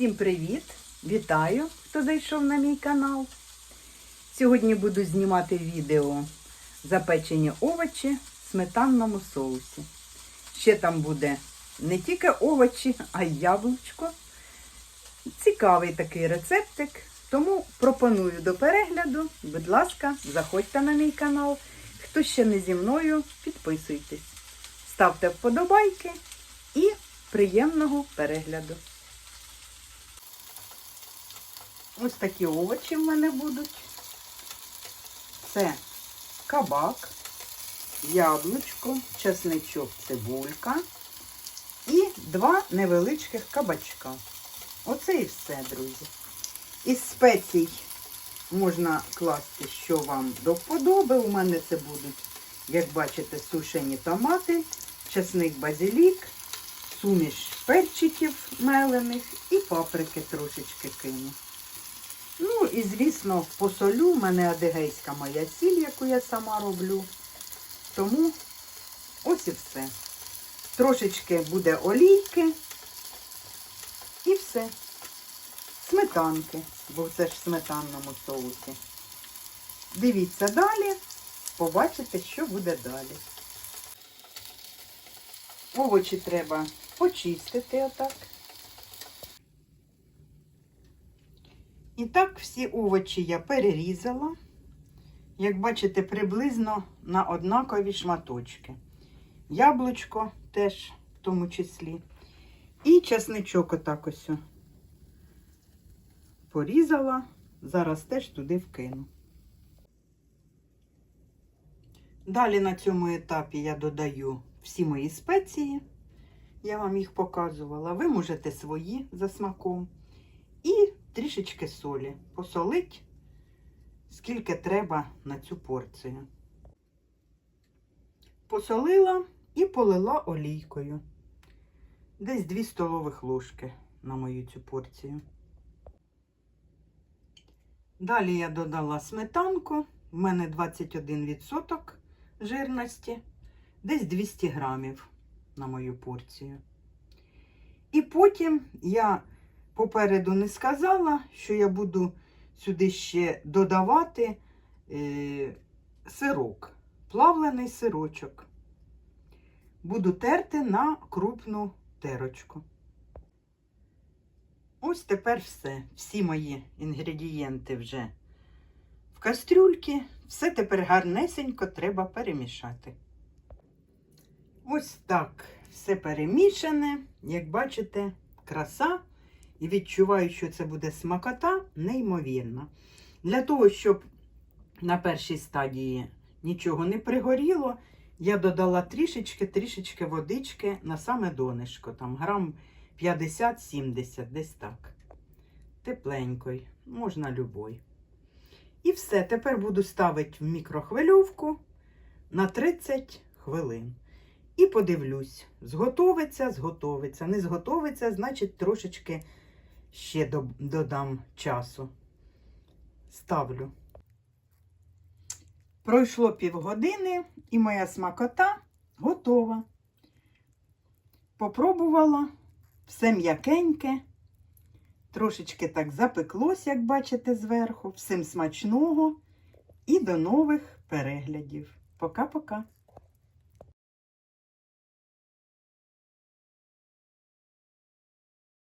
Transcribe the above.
Всім привіт! Вітаю, хто зайшов на мій канал. Сьогодні буду знімати відео запечені овочі в сметанному соусі. Ще там буде не тільки овочі, а й яблучко. Цікавий такий рецептик, тому пропоную до перегляду. Будь ласка, заходьте на мій канал. Хто ще не зі мною, підписуйтесь. Ставте вподобайки і приємного перегляду. Ось такі овочі в мене будуть. Це кабак, яблучко, чесничок, цибулька і два невеличких кабачка. Оце і все, друзі. Із спецій можна класти, що вам до вподоби. У мене це будуть, як бачите, сушені томати, чесник базилік, суміш перчиків мелених і паприки трошечки кину. Ну і, звісно, посолю, у мене адигейська моя сіль, яку я сама роблю. Тому ось і все. Трошечки буде олійки і все. Сметанки, бо це ж в сметанному соусі. Дивіться далі, побачите, що буде далі. Овочі треба почистити отак. І так, всі овочі я перерізала. Як бачите, приблизно на однакові шматочки. Яблучко теж в тому числі. І часничок отак ось порізала. Зараз теж туди вкину. Далі на цьому етапі я додаю всі мої спеції. Я вам їх показувала. Ви можете свої за смаком. І трішечки солі. Посолить, скільки треба на цю порцію. Посолила і полила олійкою. Десь 2 столових ложки на мою цю порцію. Далі я додала сметанку. У мене 21% жирності, десь 200 грамів на мою порцію. І потім я попереду не сказала, що я буду сюди ще додавати е, сирок, плавлений сирочок. Буду терти на крупну терочку. Ось тепер все. Всі мої інгредієнти вже в кастрюльці. Все тепер гарнесенько треба перемішати. Ось так все перемішане. Як бачите, краса. І відчуваю, що це буде смакота неймовірна. Для того, щоб на першій стадії нічого не пригоріло, я додала трішечки-трішечки водички на саме донишко, там грам 50-70, десь так. Тепленький, можна любой. І все, тепер буду ставити в мікрохвильовку на 30 хвилин. І подивлюсь, зготовиться, зготовиться. Не зготовиться, значить, трошечки ще додам часу. Ставлю. Пройшло півгодини, і моя смакота готова. Попробувала все м'якеньке. Трошечки так запеклось, як бачите, зверху. Всім смачного і до нових переглядів. Пока-пока.